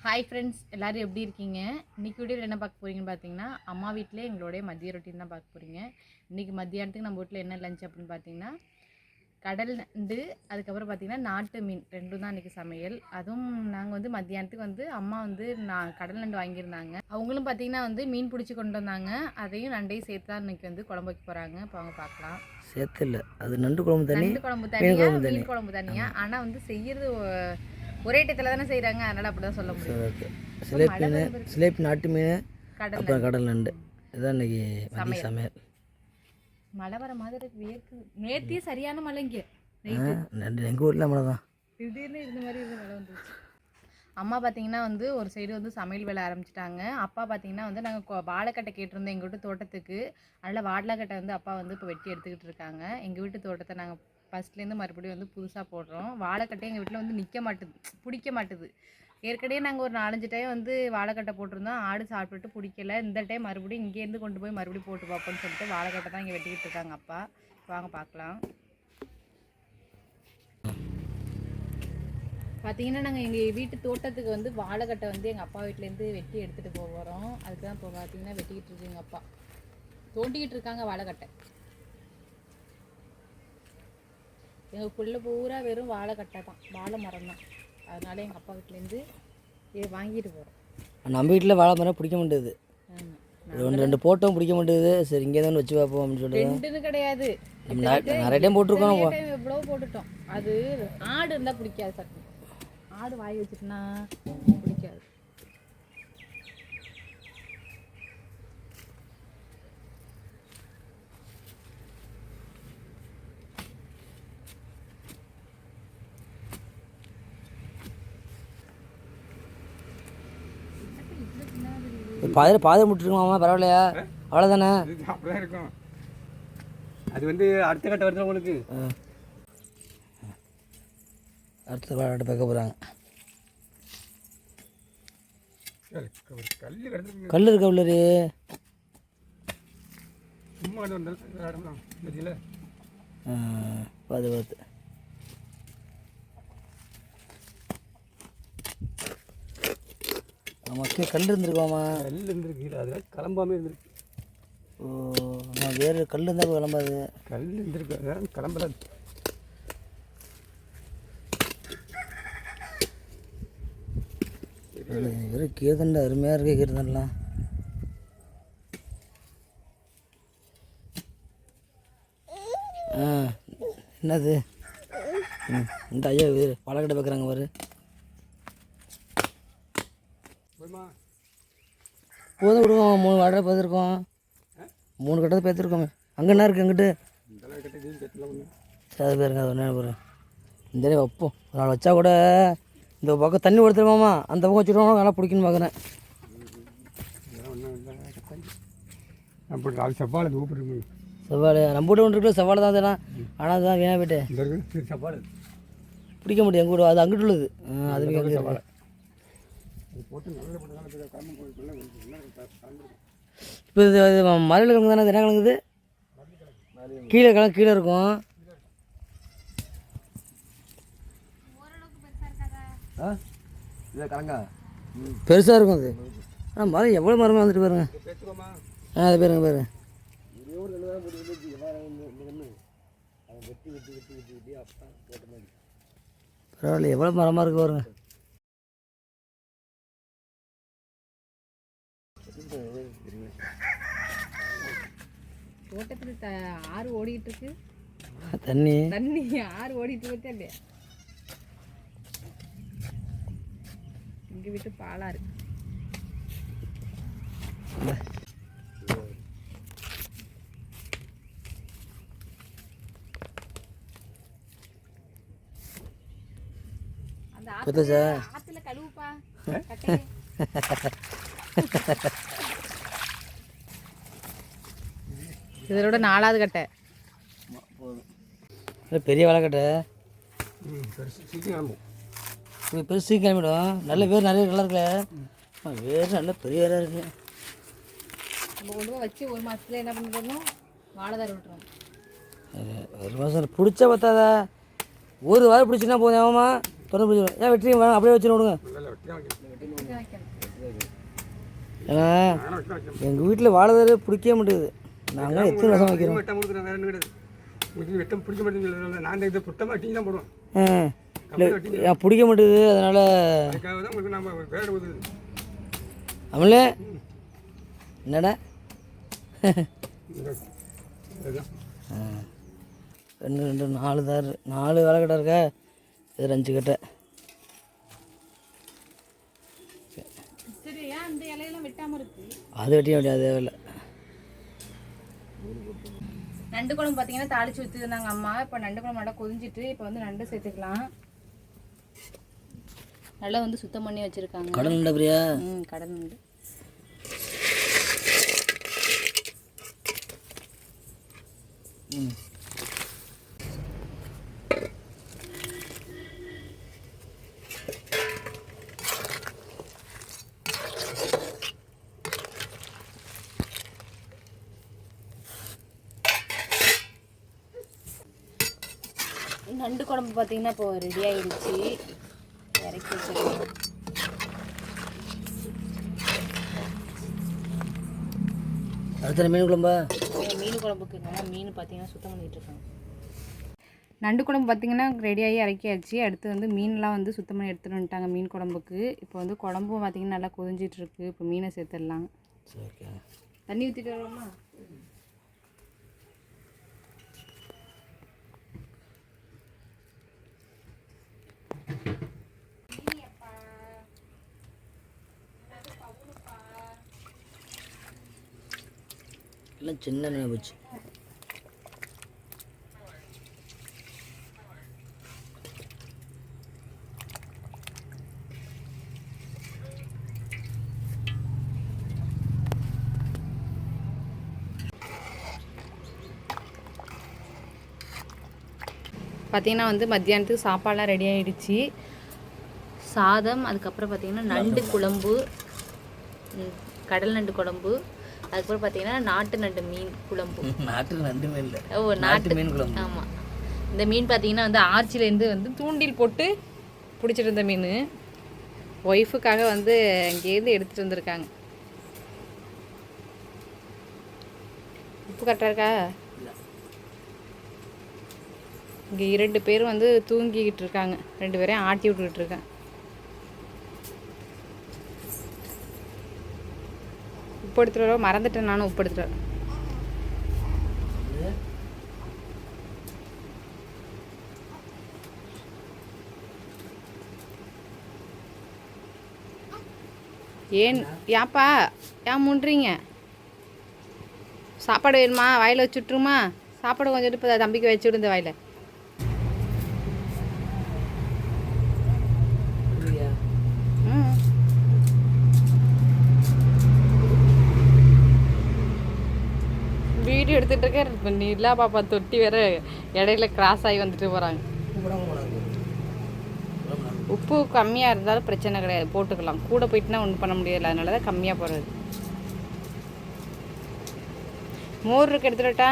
Hi friends எல்லாரும் எப்படி இருக்கீங்க? இன்னைக்கு வீடியோவில் என்ன பார்க்க போறீங்கன்னு பார்த்தீங்கன்னா அம்மா வீட்டிலே எங்களுடைய மதிய ரொட்டீன் தான் பார்க்க போறீங்க. இன்னைக்கு மத்தியானத்துக்கு நம்ம வீட்டில் என்ன லஞ்ச் அப்படின்னு பார்த்தீங்கன்னா கடல் நண்டு அதுக்கப்புறம் பார்த்தீங்கன்னா நாட்டு மீன். ரெண்டும் தான் இன்றைக்கி சமையல். அதுவும் நாங்கள் வந்து மத்தியானத்துக்கு வந்து அம்மா வந்து நான் கடல் நண்டு வாங்கியிருந்தாங்க. அவங்களும் பார்த்தீங்கன்னா வந்து மீன் பிடிச்சி கொண்டு வந்தாங்க. அதையும் நண்டையும் சேர்த்து தான் இன்றைக்கி வந்து குழம்பு வைக்க போகிறாங்க இப்போ அவங்க பார்க்கலாம். சேர்த்து இல்லை. அது நண்டு குழம்பு நண்டு குழம்பு மீன் தனியா குழம்பு தனி. மீன் குழம்பு தனியா? ஆனால் வந்து செய்யறது ஒ- ஒரே டயத்தில் தானே செய்கிறாங்க அதனால் அப்படி தான் சொல்ல முடியும். ஓகே. சிலேபி மீன் சிலேபி நாட்டு மீன் கடல் அப்புறம் கடல் நண்டு. இதுதான் இன்னைக்கு மதிய சமையல். மழை வர மாதிரி வேர்க்குது நேத்தியே சரியான மழை இங்கே நண்டு எங்கள் ஊரில் மழை தான். திடீர்னு இருந்த மாதிரி இருந்த மழை வந்துருச்சு. அம்மா பார்த்தீங்கன்னா வந்து ஒரு சைடு வந்து சமையல் வேலை ஆரம்பிச்சிட்டாங்க. அப்பா பார்த்தீங்கன்னா வந்து நாங்கள் வாழைக்கட்டை கேட்டிருந்தோம் எங்கள் வீட்டு தோட்டத்துக்கு. அதனால் வாழைக்கட்டை வந்து அப்பா வந்து இப்போ வெட்டி எடுத்துக்கிட்டு இருக்காங்க. எங்கள் வீட்டு தோட்டத்தை நாங்கள் ஃபஸ்ட்லேருந்து மறுபடியும் வந்து புதுசாக போடுறோம். வாழைக்கட்டை எங்கள் வீட்டில் வந்து நிற்க மாட்டுது. பிடிக்க மாட்டுது. ஏற்கனவே நாங்கள் ஒரு நாலஞ்சு டைம் வந்து வாழைக்கட்டை போட்டிருந்தோம். ஆடு சாப்பிட்டுட்டு பிடிக்கல. இந்த டைம் மறுபடியும் இங்கேருந்து கொண்டு போய் மறுபடியும் போட்டு பார்ப்போம்னு சொல்லிட்டு வாழைக்கட்டை தான் இங்கே வெட்டிக்கிட்டு இருக்காங்க அப்பா. வாங்க பார்க்கலாம். பார்த்தீங்கன்னா நாங்கள் எங்கள் வீட்டு தோட்டத்துக்கு வந்து வாழைக்கட்டை வந்து எங்கள் அப்பா வீட்டிலேருந்து வெட்டி எடுத்துகிட்டு போகிறோம் அதுக்கு தான் இப்போ பார்த்தீங்கன்னா வெட்டிக்கிட்டு இருக்கு எங்கள் அப்பா. தோண்டிக்கிட்டு இருக்காங்க வாழைக்கட்டை. எங்களுக்குள்ள பூரா வெறும் வாழைக்கட்டை தான். வாழை மரம் தான். அதனால எங்கள் அப்பா வீட்டிலேருந்து இது வாங்கிட்டு போகிறோம் நம்ம வீட்டில் வாழை மரம் பிடிக்க மாட்டேது ஆமாம் ஒன்று ரெண்டு போட்டோம் பிடிக்க மாட்டேது சரி இங்கே தான் வச்சு பார்ப்போம் அப்படின்னு சொல்லிட்டு. கிடையாது. நிறைய- டைம் போட்டிருக்கோம் எவ்வளோ போட்டுட்டோம். அது ஆடு இருந்தால் பிடிக்காது சட்னி. ஆடு வாய் வச்சுட்டுனா பிடிக்காது பாதையில் பாதை முட்டுருக்கோமா பரவாயில்லையா? அவ்வளோதானே அப்படிதான் இருக்கும். அது வந்து அடுத்த கட்ட வருது உங்களுக்கு? அடுத்த வாழை பார்க்க போகிறாங்க கல் இருக்க உள்ளரு? சும்மா பார்த்து பார்த்து நமக்கு கல் இருந்திருக்கோமா? கல் இருந்திருக்கு இல்லை அது கிளம்பாமே இருந்திருக்கு. ஓ நான் வேறு கல் இருந்தால் கிளம்பாது. கல் இருந்திருக்கு அதான் கிளம்பல. வெறும் கீர்த்தண்டா அருமையாக இருக்க கீர்த்தன்லாம் ஆ என்னது? இந்த ஐயா பழக்கடை பார்க்குறாங்க பாரு. போதும்? விடுவோம். மூணு வாடகை பார்த்துருக்கோம் மூணு கட்டத்தை பார்த்துருக்கோமே அங்கே என்ன இருக்குது அங்கிட்டு சரி அது பாருங்க அது ஒன்றே பாருங்க இந்த தடவை வைப்போம் ஒரு நாள் வச்சா கூட இந்த பக்கம் தண்ணி கொடுத்துருமாமா அந்த பக்கம் வச்சுருவோம்? நல்லா பிடிக்குன்னு பார்க்குறேன். அப்படி செவ்வாழை கூப்பிடுங்க செவ்வாழை. நம்ம வீட்டு ஒன்று இருக்குல்ல செவ்வாழை தான் அதெல்லாம். ஆனால் அதுதான் வீணாக போயிட்டு. செவ்வாழை. பிடிக்க முடியும் எங்கள் கூட அது அங்கிட்டு உள்ளது. அது செவ்வாழை அது போட்டு நல்ல போட்டு நல்ல போட்டு கிளம்ப போய்க்குள்ள கலந்துருக்கும் இப்போ இது இது மலையில் கிழங்கு தானே என்ன கிழங்குது கீழே கிழங்கு கீழே இருக்கும். ஆ? பெருசாக இருக்கும் அது. ஆனால் மரம் எவ்வளோ மரமாக வந்துட்டு பாருங்க. ஆ அது பாருங்க பாருங்க. ஒரே ஒரு நல்லதாக போட்டு வந்துச்சு தோட்டத்தில் த ஆறு ஓடிட்டு இருக்கு தண்ணி. தண்ணி ஆறு ஓடிட்டு இருக்கா இல்லையா எங்க வீட்டு பாலா இருக்கு. ஆத்துல கழுவுப்பா இதோட நாலாவது கட்டை. இல்லை பெரிய வளக்கட்டை ம் பெருசு சீக்கிரம் கிளம்பிடும் நல்ல வேர் நிறைய நல்லா இருக்குல்ல வேர் நல்ல பெரிய வேராக இருக்குது நம்ம கொண்டு போய் வச்சு ஒரு மாசத்துல என்ன பண்ணிடணும் வாழை தர விட்டுறோம். ஒரு மாதம் பிடிச்சா பார்த்தாதா ஒரு வாரம் பிடிச்சினா போதும் ஆமாம் தொடர்ந்து பிடிச்சிடும் ஏன் வெற்றி அப்படியே வச்சு விடுங்க ஏன்னா எங்கள் வீட்டில் வாழைதரு பிடிக்கவே மாட்டேங்குது. நாங்கள் எத்தனை வருஷம் வைக்கிறோம்? வெட்ட கொடுக்குறேன் வேற என்ன கிடையாது. உங்களுக்கு வெட்டம் பிடிக்க மாட்டேங்குது நான் இதை புட்டமாக டீ தான் போடுவேன். ஆ. இல்லை ஏன் பிடிக்க மாட்டேங்குது அதனால் அதுக்காக தான் உங்களுக்கு நம்ம வேடு ஊதுது அமலே என்னடா. ரெண்டு ரெண்டு நாலு தார் நாலு வேலை கடை இருக்கா? இது அஞ்சு கட்டை. வெட்டாம அது வெட்டிய வேண்டியது தேவையில்லை. நண்டு குழம்பு பார்த்தீங்கன்னா தாளிச்சு ஊற்றிருந்தாங்க அம்மா. இப்போ நண்டு குழம்பு நல்லா கொதிஞ்சிட்டு இப்போ வந்து நண்டு சேர்த்துக்கலாம். நல்லா வந்து சுத்தம் பண்ணி வச்சுருக்காங்க. கடல் நண்டா பிரியா ம் கடல் நண்டு. ம். நண்டு குழம்பு பார்த்தீங்கன்னா இப்போ ரெடி ஆயிடுச்சு. இறக்கி வச்சிருக்கேன். அடுத்த மீன் குழம்பா? மீன் குழம்புக்கு நல்லா மீன் பார்த்தீங்கன்னா சுத்தம் பண்ணிட்டு இருக்காங்க. நண்டு குழம்பு பார்த்தீங்கன்னா ரெடியாகி இறக்கியாச்சு. அடுத்து வந்து மீன்லாம் வந்து சுத்தம் பண்ணி எடுத்துகிட்டு வந்துட்டாங்க மீன் குழம்புக்கு. இப்போ வந்து குழம்பும் பார்த்தீங்கன்னா நல்லா கொதிஞ்சிட்டு இருக்கு. இப்போ மீனை சேர்த்துடலாம். தண்ணி ஊற்றிட்டு வரோமா எல்லாம் சின்ன நினைவு போச்சு. பார்த்தீங்கன்னா வந்து மத்தியானத்துக்கு சாப்பாடெலாம் ரெடி ஆகிடுச்சி சாதம் அதுக்கப்புறம் பார்த்தீங்கன்னா நண்டு குழம்பு கடல் நண்டு குழம்பு. அதுக்கப்புறம் பார்த்தீங்கன்னா நாட்டு நண்டு மீன் குழம்பு. நாட்டு நண்டு மீன் ஓ நாட்டு மீன் குழம்பு. ஆமாம் இந்த மீன் பார்த்தீங்கன்னா வந்து ஆர்ச்சிலேருந்து வந்து தூண்டில் போட்டு பிடிச்சிட்டு இருந்த மீன். ஒய்ஃபுக்காக வந்து அங்கேருந்து எடுத்துகிட்டு வந்திருக்காங்க. உப்பு கரெக்டாக இருக்கா? இங்கே இரண்டு பேரும் வந்து தூங்கிக்கிட்டு இருக்காங்க. ரெண்டு பேரையும் ஆட்டி விட்டுக்கிட்டு இருக்கேன் உப்பு எடுத்துகிட்டு வர மறந்துட்டேன் நானும் உப்பு எடுத்துகிட்டு வரேன் ஏன் ஏப்பா ஏன் முன்றீங்க? சாப்பாடு வேணுமா? வாயில் வச்சுட்ருமா சாப்பாடு கொஞ்சம் இப்போ தம்பிக்கு வச்சு விடு இந்த வாயில் ம் வந்துட்டுருக்கேன் இப்போ நீலா பாப்பா தொட்டி வேற இடையில கிராஸ் ஆகி வந்துட்டு போகிறாங்க உப்பு கம்மியாக இருந்தாலும் பிரச்சனை கிடையாது. போட்டுக்கலாம். கூட போயிட்டுனா ஒன்றும் பண்ண முடியாது. அதனால தான் கம்மியாக போடுறது மோர் இருக்கு எடுத்துடட்டா